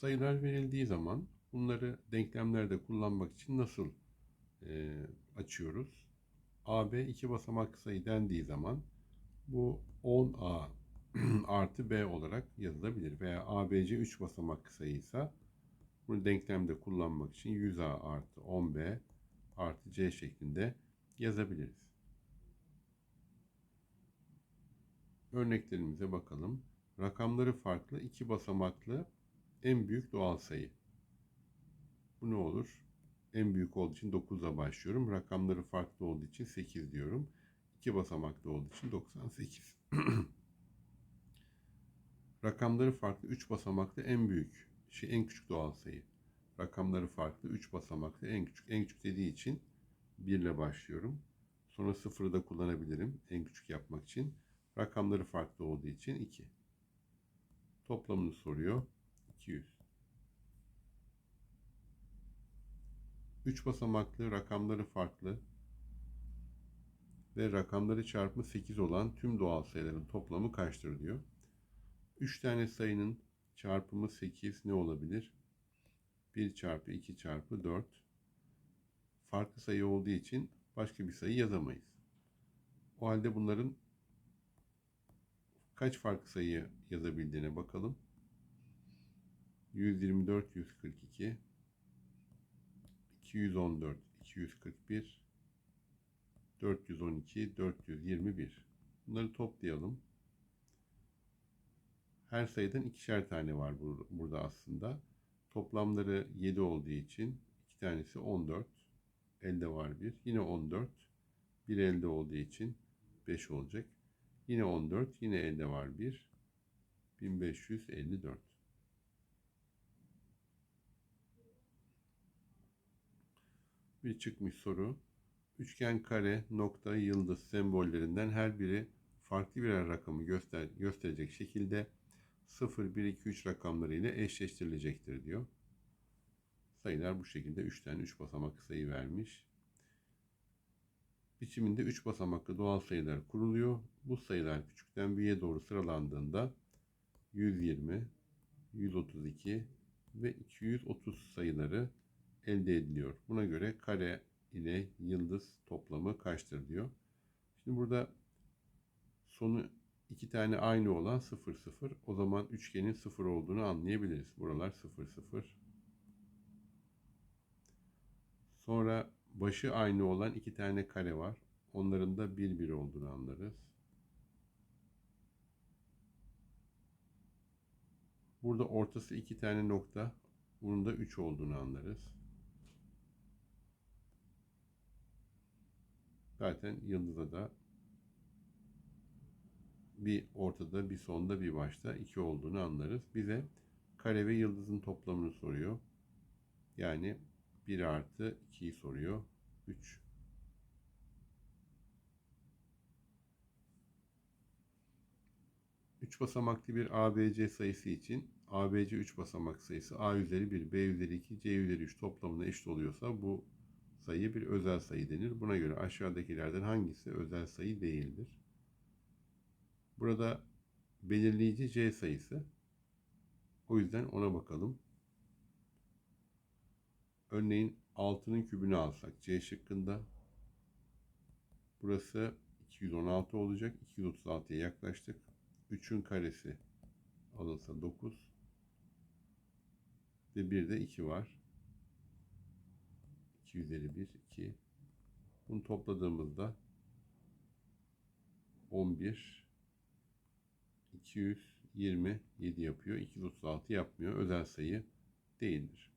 Sayılar verildiği zaman bunları denklemlerde kullanmak için nasıl e, açıyoruz? AB iki basamaklı sayı dendiği zaman bu 10A artı B olarak yazılabilir. Veya ABC 3 basamaklı sayıysa bunu denklemde kullanmak için 100A artı 10B artı C şeklinde yazabiliriz. Örneklerimize bakalım. Rakamları farklı iki basamaklı en büyük doğal sayı. Bu ne olur? En büyük olduğu için 9'la başlıyorum. Rakamları farklı olduğu için 8 diyorum. İki basamaklı olduğu için 98. Rakamları farklı 3 basamaklı en büyük, şey en küçük doğal sayı. Rakamları farklı 3 basamaklı en küçük. En küçük dediği için 1 ile başlıyorum. Sonra 0'ı da kullanabilirim en küçük yapmak için. Rakamları farklı olduğu için 2. Toplamını soruyor. 200. 3 basamaklı rakamları farklı ve rakamları çarpımı 8 olan tüm doğal sayıların toplamı kaçtır diyor. 3 tane sayının çarpımı 8 ne olabilir? 1 çarpı 2 çarpı 4. Farklı sayı olduğu için başka bir sayı yazamayız. O halde bunların kaç farklı sayı yazabildiğine bakalım. 124, 142, 214, 241, 412, 421. Bunları toplayalım. Her sayıdan ikişer tane var burada aslında. Toplamları 7 olduğu için iki tanesi 14. Elde var bir. Yine 14. Bir elde olduğu için 5 olacak. Yine 14. Yine elde var bir. 1554. Bir çıkmış soru. Üçgen, kare, nokta, yıldız sembollerinden her biri farklı birer rakamı göster gösterecek şekilde 0, 1, 2, 3 rakamları ile eşleştirilecektir diyor. Sayılar bu şekilde 3 tane 3 basamaklı sayı vermiş. Biçiminde 3 basamaklı doğal sayılar kuruluyor. Bu sayılar küçükten büyüğe doğru sıralandığında 120, 132 ve 230 sayıları elde ediliyor. Buna göre kare ile yıldız toplamı kaçtır diyor. Şimdi burada sonu iki tane aynı olan 0 0. O zaman üçgenin 0 olduğunu anlayabiliriz. Buralar 0 0. Sonra başı aynı olan iki tane kare var. Onların da 1 1 olduğunu anlarız. Burada ortası iki tane nokta. Bunun da 3 olduğunu anlarız. Zaten yıldıza da bir ortada, bir sonda, bir başta iki olduğunu anlarız. Bize kare ve yıldızın toplamını soruyor. Yani 1 artı 2'yi soruyor. 3. Üç basamaklı bir ABC sayısı için ABC 3 basamak sayısı A üzeri 1, B üzeri 2, C üzeri 3 toplamına eşit oluyorsa bu sayı bir özel sayı denir. Buna göre aşağıdakilerden hangisi özel sayı değildir? Burada belirleyici C sayısı. O yüzden ona bakalım. Örneğin 6'nın kübünü alsak C şıkkında burası 216 olacak. 236'ya yaklaştık. 3'ün karesi alınsa 9 ve bir de 2 var. 2 üzeri 1, 2. Bunu topladığımızda 11 227 yapıyor. 236 yapmıyor. Özel sayı değildir.